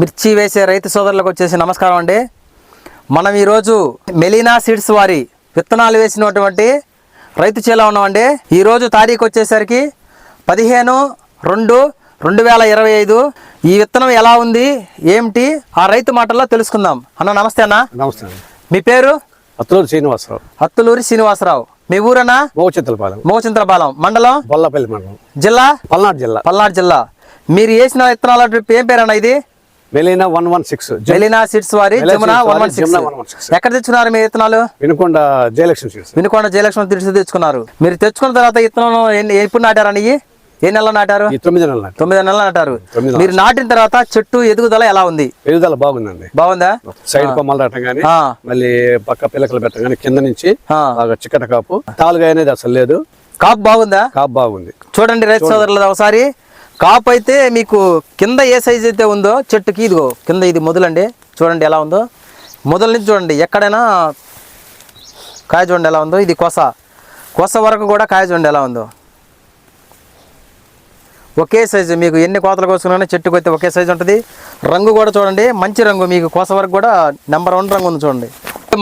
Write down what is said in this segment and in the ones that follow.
మిర్చి వేసే రైతు సోదరులకు వచ్చేసి నమస్కారం అండి. మనం ఈరోజు మెలీనా సీడ్స్ వారి విత్తనాలు వేసినటువంటి రైతు చేలో ఉన్నామండి ఈరోజు తారీఖు వచ్చేసరికి పదిహేను రెండు రెండు వేల ఇరవై ఐదు. ఈ విత్తనం ఎలా ఉంది ఏమిటి ఆ రైతు మాటల్లో తెలుసుకుందాం. అన్న నమస్తే అన్న. నమస్తే మీ పేరు? అత్తలూరు శ్రీనివాసరావు. అత్తులూరి శ్రీనివాసరావు. మీ ఊరన్నా? మోచిత్తలపాలెం మోచింతలపాలెం మండలం? బొల్లపల్లి మండలం. జిల్లా? పల్నాడు జిల్లా. పల్నాడు జిల్లా. మీరు వేసిన విత్తనాల ఏం పేరన్నా ఇది? మెలీనా వన్ వన్ సిక్స్. జెలినా సీడ్స్ వారి జమున seeds వన్ వారి వన్ సిక్స్. జమున 116. ఎక్కడ తెచ్చుకున్నారు మీ విత్తనాలు వినుకొండ జయలక్ష్మి సీడ్స్. వినుకొండ జయలక్ష్మి తిరిగి తెచ్చుకున్నారు. మీరు తెచ్చుకున్న తర్వాత ఎన్ని- ఎప్పుడు నాటారని ఇవి? ఏ నెలలో నాటారు? తొమ్మిది నెలల తొమ్మిది నెలలు నాటారు. మీరు నాటిన తర్వాత చెట్టు ఎదుగుదల ఎలా ఉంది? ఎదుగుదల బాగుందండి. బాగుందా? సైడ్ కొమ్మలు రావటం. మళ్ళీ పక్క పిల్లకలు పెట్టడం కానీ కింద నుంచి. బాగా చిక్కట కాపు. తాలుగా అనేది అసలు లేదు. కాపు బాగుందా? కాపు బాగుంది. చూడండి రైతు సోదరులు ఒకసారి. కాపు అయితే మీకు కింద ఏ సైజ్ అయితే ఉందో చెట్టుకి ఇదిగో కింద ఇది మొదలండి. చూడండి ఎలా ఉందో. మొదల నుంచి చూడండి ఎక్కడైనా కాయ చూడండి ఎలా ఉందో. ఇది కొస. కొస వరకు కూడా కాయ చూడండి ఎలా ఉందో. ఒకే సైజు మీకు ఎన్ని కోతలు కోసుకున్నా చెట్టుకు అయితే ఒకే సైజు ఉంటుంది. రంగు కూడా చూడండి మంచి రంగు మీకు కోస వరకు కూడా నెంబర్ వన్ రంగు ఉంది చూడండి.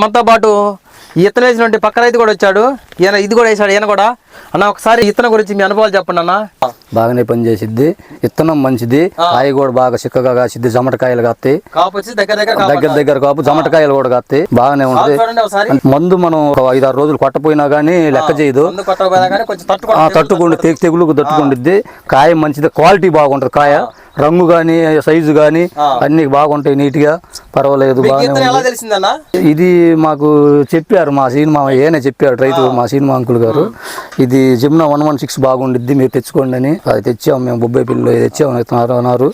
మనతో పాటు ఈ ఇత్తనం వేసినటువంటి పక్క రైతు కూడా వచ్చాడు. ఈయన ఇది కూడా వేసాడు ఈయన కూడా. అన్న ఒకసారి ఇత్తనం గురించి మీ అనుభవాలు చెప్పండి అన్న. బాగానే పనిచేసిద్ది. విత్తనం మంచిది. కాయ కూడా బాగా చిక్కగా కాసిద్ది జమటకాయలు కాస్తాయి. దగ్గర దగ్గర కాపు దగ్గర దగ్గర కాపు జమటకాయలు కూడా కాస్తాయి. బాగానే ఉంటది. మందు మనం ఒక ఐదారు రోజులు కొట్టపోయినా గానీ లెక్క చేయదు. తట్టుకోండి తట్టుకుండి తెగు తెగులుకు తట్టుకుండిద్ది. కాయ మంచిది క్వాలిటీ బాగుంటది కాయ. రంగు గాని సైజు గాని అన్ని బాగుంటాయి నీట్గా పర్వాలేదు బాగానే ఇది మాకు చెప్పారు మా సినిమా ఏనే చెప్పాడు రైతు మా సినిమా అంకుల్ గారు. ఇది జిమ్నా వన్ వన్ సిక్స్ బాగుండిద్ది మీరు తెచ్చుకోండి అని. అది తెచ్చాము మేము బొబ్బాయి పిల్లలు తెచ్చాము అన్నారు.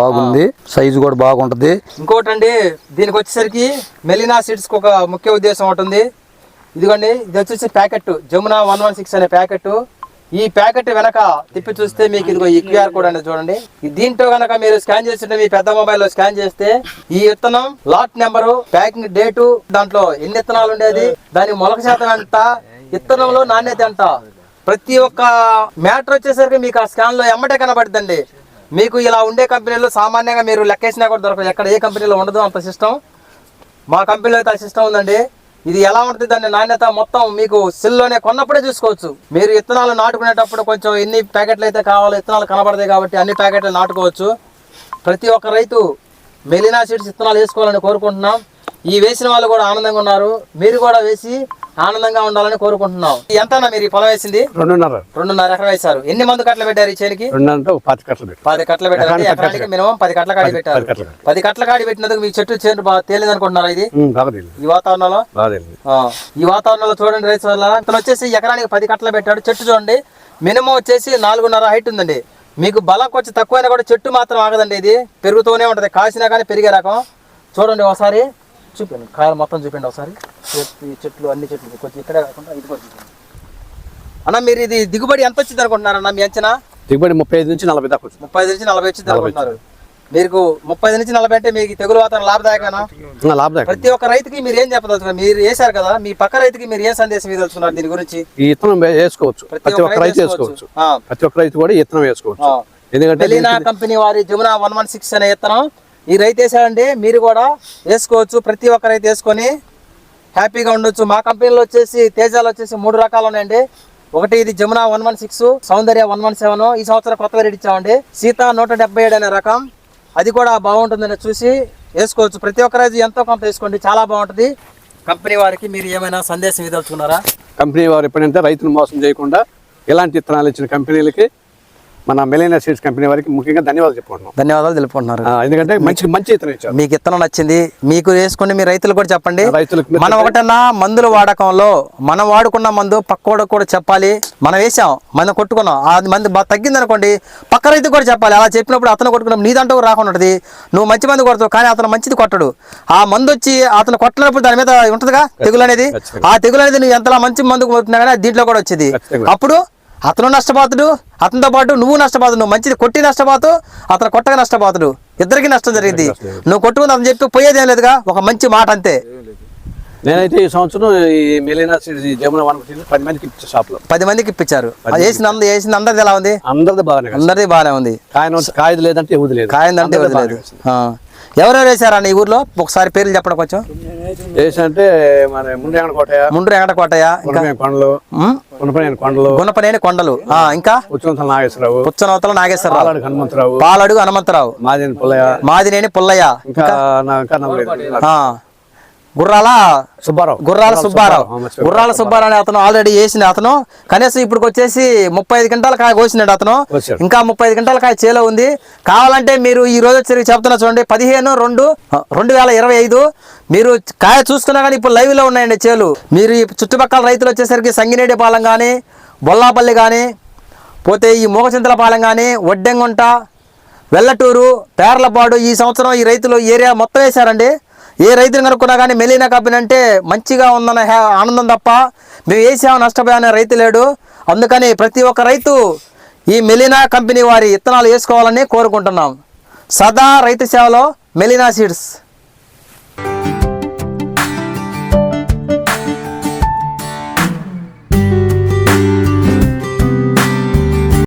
బాగుంది. సైజు కూడా బాగుంటది. ఇంకోటి అండి దీనికి వచ్చేసరికి మెలినా సీడ్స్ ఒక ముఖ్య ఉద్దేశం ఉంటుంది ఇదిగోండి ఇది వచ్చేసి packet Jamuna one one six అనే ప్యాకెట్ ఈ ప్యాకెట్ వెనక తిప్పి చూస్తే మీకు ఇదిగో ఈ క్యూఆర్ కోడ్ అనేది చూడండి. దీంట్లో గనక మీరు స్కాన్ చేస్తుంటే మీ పెద్ద మొబైల్లో స్కాన్ చేస్తే ఈ విత్తనం లాట్ నెంబరు ప్యాకింగ్ డేటు దాంట్లో ఎన్ని విత్తనాలు ఉండేది దాని మొలక శాతం ఎంత విత్తనంలో నాణ్యత ఎంత. ప్రతి ఒక్క మ్యాటర్ వచ్చేసరికి మీకు ఆ స్కాన్లో ఎమ్మటే కనబడుతుంది మీకు ఇలా ఉండే కంపెనీలో సామాన్యంగా మీరు లెక్కేసినా కూడా దొరకదు ఎక్కడ ఏ కంపెనీలో ఉండదు అంత సిస్టమ్ మా కంపెనీలో అయితే ఆ సిస్టమ్ ఉందండి. ఇది ఎలా ఉంటుంది? దాని నాణ్యత మొత్తం మీకు సెల్లోనే కొన్నప్పుడే చూసుకోవచ్చు. మీరు విత్తనాలు నాటుకునేటప్పుడు కొంచెం ఎన్ని ప్యాకెట్లు అయితే కావాలో విత్తనాలు కనబడతాయి కాబట్టి అన్ని ప్యాకెట్లు నాటుకోవచ్చు. ప్రతి ఒక్క రైతు మెలినా సీడ్స్ విత్తనాలు వేసుకోవాలని కోరుకుంటున్నాం. ఈ వేసిన వాళ్ళు కూడా ఆనందంగా ఉన్నారు. మీరు కూడా వేసి ఆనందంగా ఉండాలని కోరుకుంటున్నాం. ఎంతనా మీరు ఈ పొలం వేసింది? రెండున్నర. రెండున్నర ఎకరం వేశారు. ఎన్ని మంది కట్టలు పెట్టారు ఈ ఒక పాతి కట్టలు పది కట్టలు పెట్టారు. ఎకరానికి మినిమం పది కట్టల కాడి పెట్టారు. పది కట్టలు. పది కాడి పెట్టినందుకు మీ చెట్టు చేను బాగా తేలింది. అనుకుంటున్నారా ఇది ఈ వాతావరణంలో ఈ వాతావరణంలో చూడండి రైతు వల్ల ఇతను వచ్చేసి ఎకరానికి పది కట్టలు పెట్టాడు. చెట్టు చూడండి. మినిమం వచ్చేసి నాలుగున్నర హైట్ ఉందండి. మీకు బలం కొంచెం తక్కువైనా కూడా చెట్టు మాత్రం ఆగదండి ఇది. పెరుగుతూనే ఉంటది. కాసినా కానీ పెరిగే రకం. చూడండి ఒకసారి. చూపండి కాయలు మొత్తం చూపండి ఒకసారి. చెట్లు అన్ని చెట్లు కొంచెం ఇక్కడే కాకుండా ఇది కూడా చూపండి అన్న మీరు ఇది దిగుబడి ఎంత వచ్చింది అనుకుంటున్నారన్న మీ అంచనా? దిగుబడి ముప్పై ఐదు నుంచి నలభై దాకా ముప్పై నుంచి నలభై వచ్చింది అనుకుంటున్నారు. మీకు ముప్పై నుంచి నలభై అంటే మీకు తెగులు వాతావరణం లాభదాయకనా లాభదాయకం ప్రతి ఒక్క రైతుకి మీరు ఏం చెప్పదలుచుకున్నారు? మీరు వేశారు కదా మీ పక్క రైతుకి మీరు ఏం సందేశం ఇదలుచుకున్నారు దీని గురించి? ఈ ఇత్తనం వేసుకోవచ్చు. ప్రతి ఒక్క రైతు వేసుకోవచ్చు. ప్రతి ఒక్క రైతు కూడా ఇత్తనం వేసుకోవచ్చు. ఎందుకంటే కంపెనీ వారి జమునా వన్ వన్ సిక్స్ అనే ఇత్తనం ఈ రైతు వేసాడండి మీరు కూడా వేసుకోవచ్చు. ప్రతి ఒక్క రైతు వేసుకొని హ్యాపీగా ఉండొచ్చు. మా కంపెనీలో వచ్చేసి తేజాలు వచ్చేసి మూడు రకాలు ఉన్నాయండి. ఒకటి ఇది Jamuna one one six Soundarya one one seven. ఈ సంవత్సరం కొత్త వెరైటీ ఇచ్చామండి. సీత నూట డెబ్బై ఏడు అనే రకం. అది కూడా బాగుంటుందని చూసి వేసుకోవచ్చు. ప్రతి ఒక్క రైతు ఎంతో కొంత వేసుకోండి. చాలా బాగుంటుంది. కంపెనీ వారికి మీరు ఏమైనా సందేశం ఇదలుచుకున్నారా కంపెనీ వారు ఎప్పుడంటే రైతును మోసం చేయకుండా ఇలాంటి విత్తనాలు ఇచ్చిన కంపెనీలకి మన మెలీనా సీడ్స్ కంపెనీ వారికి ముఖ్యంగా ధన్యవాదాలు చెప్పుకుంటున్నాం. ధన్యవాదాలు తెలుపుకుంటున్నారు. ఆ, ఎందుకంటే మంచి మంచి ఇత్తనం ఇచ్చారు. మీకు ఇత్తనం నచ్చింది. మీకు వేసుకుని మీ రైతులు కూడా చెప్పండి. రైతులకు మనం ఒకటన్నా మందుల వాడకంలో మనం వాడుకున్న మందు పక్కోడికి కూడా చెప్పాలి. మనం వేసాం మనం కొట్టుకున్నాం. అది మంది బాగా తగ్గింది అనుకోండి పక్క రైతు కూడా చెప్పాలి. అలా చెప్పినప్పుడు అతను కొట్టుకున్నాం నీ దాంట్లో రాకుండా ఉంటుంది. నువ్వు మంచి మంది కొడతావు కానీ అతను మంచిది కొట్టడు. ఆ మందు వచ్చి అతను కొట్టినప్పుడు దాని మీద ఉంటుందిగా తెగులు అనేది. ఆ తెగులు అనేది నువ్వు ఎంతలా మంచి మందు కొట్టినా కానీ దీంట్లో కూడా వచ్చేది. అప్పుడు అతను నష్టపోతుడు అతనితో పాటు నువ్వు నష్టపోతుడు నువ్వు మంచిది కొట్టి నష్టపోతు అతను కొట్టగా నష్టపోతుడు. ఇద్దరికి నష్టం జరిగింది. నువ్వు కొట్టుకుని అతను చెప్పి పోయేదేం లేదుగా ఒక మంచి మాట అంతే. నేనైతే ఈ సంవత్సరం ఈ మెలీనా జమున పది మందికి ఇచ్చే షాప్లో పది మందికి ఇప్పించారు. అది వేసిన అంద వేసిన అందరిది ఎలా ఉంది? అందరిది బాగానే. అందరిది బాగానే ఉంది. కాయన కాయదు లేదంటే ఎవరు లేదు. కాయందంటే. ఎవరెవరు వేశారండి ఈ ఊర్లో? ఒకసారి పేర్లు చెప్పడం కొంచెం. అంటే మన కొండలు గుణపనేని కొండలు గుణపనేని కొండలు. ఆ, ఇంకా? ఉచ్చవంతల నాగేశ్వరరావు పుచ్చనవతల నాగేశ్వరరావు. పాలాడు హనుమంతరావు పాలడుగు హనుమంతరావు. మాదేని పుల్లయ్య మాదినేని పుల్లయ్య. ఇంకా గుర్రాల? సుబ్బారావు. గుర్రాల సుబ్బారావు. గుర్రాల సుబ్బారావు అనే అతను ఆల్రెడీ వేసిన అతను కనీసం ఇప్పుడు వచ్చేసి ముప్పై ఐదు గంటల కాయ కోసినాడు అతను. ఇంకా ముప్పై ఐదు గంటల కాయ చేలో ఉంది. కావాలంటే మీరు ఈ రోజు వచ్చి చెప్తున్నా చూడండి. పదిహేను రెండు రెండు వేల ఇరవై ఐదు. మీరు కాయ చూసుకున్నా కానీ ఇప్పుడు లైవ్లో ఉన్నాయండి చేలు. మీరు ఈ చుట్టుపక్కల రైతులు వచ్చేసరికి సంగినేడి పాలెం కానీ బొల్లాపల్లి కానీ పోతే ఈ మూగచింతలపాలెం కానీ వడ్డెంగుంట వెల్లటూరు పేర్లపాడు ఈ సంవత్సరం ఈ రైతులు ఏరియా మొత్తం వేశారండి. ఏ రైతుని కనుక్కున్నా కానీ మెలీనా కంపెనీ అంటే మంచిగా ఉందన్న ఆనందం తప్ప మేము వేసాము నష్టపోయామనే రైతు లేడు. అందుకని ప్రతి ఒక్క రైతు ఈ మెలీనా కంపెనీ వారి విత్తనాలు వేసుకోవాలని కోరుకుంటున్నాం. సదా రైతు సేవలో మెలీనా సీడ్స్.